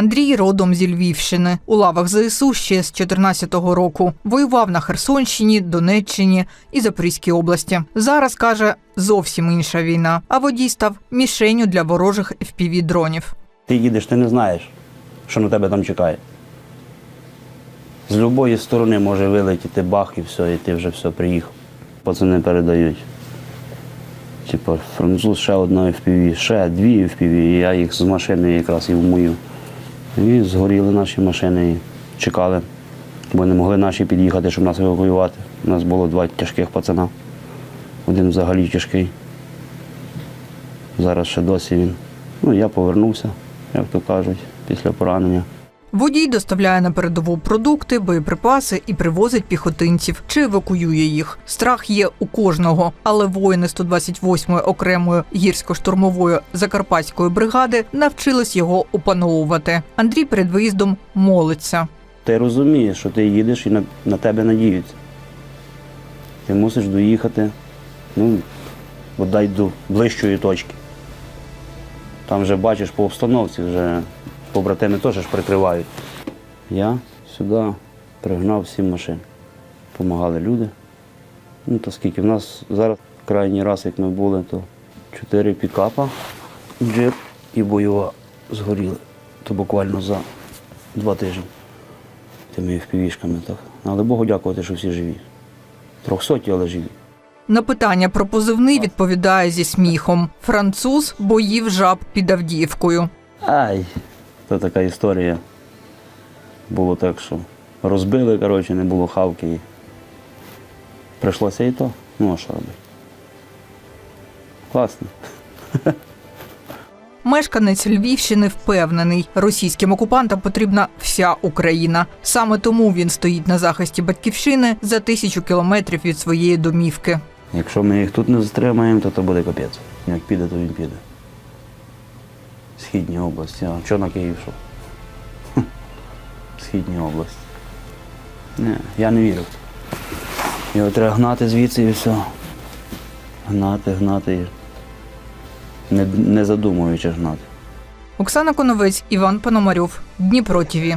Андрій родом зі Львівщини. У лавах ЗСУ ще з 14-го року. Воював на Херсонщині, Донеччині і Запорізькій області. Зараз каже зовсім інша війна. А водій став мішенню для ворожих fpv дронів. Ти їдеш, ти не знаєш, що на тебе там чекає. З будь-якої сторони може вилетіти бах і все, і ти вже все приїхав. Пацани передають. Типа, француз ще одна FPV, ще дві FPV, і я їх з машини якраз і вмою. І згоріли наші машини і чекали, бо не могли наші під'їхати, щоб нас евакуювати. У нас було два тяжких пацана. Один взагалі тяжкий. Зараз ще досі він. Ну, я повернувся, як то кажуть, після поранення. Водій доставляє на передову продукти, боєприпаси і привозить піхотинців чи евакуює їх. Страх є у кожного, але воїни 128-ї окремої гірсько-штурмової закарпатської бригади навчились його опановувати. Андрій перед виїздом молиться. Ти розумієш, що ти їдеш і на, на тебе надіються. Ти мусиш доїхати, ну, бодай до ближчої точки. Там вже бачиш по обстановці, вже побратими теж ж прикривають. Я сюди пригнав сім машин. Помагали люди. Ну, то скільки в нас зараз крайній раз, як ми були, то чотири пікапа, джип і бойова згоріли. То буквально за два тижні тими впівішками. Так. Але Богу дякувати, що всі живі. Трьохсоті, але живі. На питання про позивний відповідає зі сміхом. Француз боїв жаб під Авдіївкою. Ай, це така історія. Було так, що розбили, коротше, не було хавки. І прийшлося і то. Ну, а що робити? Класно. Мешканець Львівщини впевнений, російським окупантам потрібна вся Україна. Саме тому він стоїть на захисті батьківщини за тисячу кілометрів від своєї домівки. Якщо ми їх тут не затримаємо, то це буде капець. Як піде, то він піде. Східні області. А чого на Київ йшов? Хм. Східні області. Ні, я не вірю. Його треба гнати звідси і все. Гнати, гнати. Не, не задумуючи гнати. Оксана Коновець, Іван Пономарьов, Дніпро ТІВІ.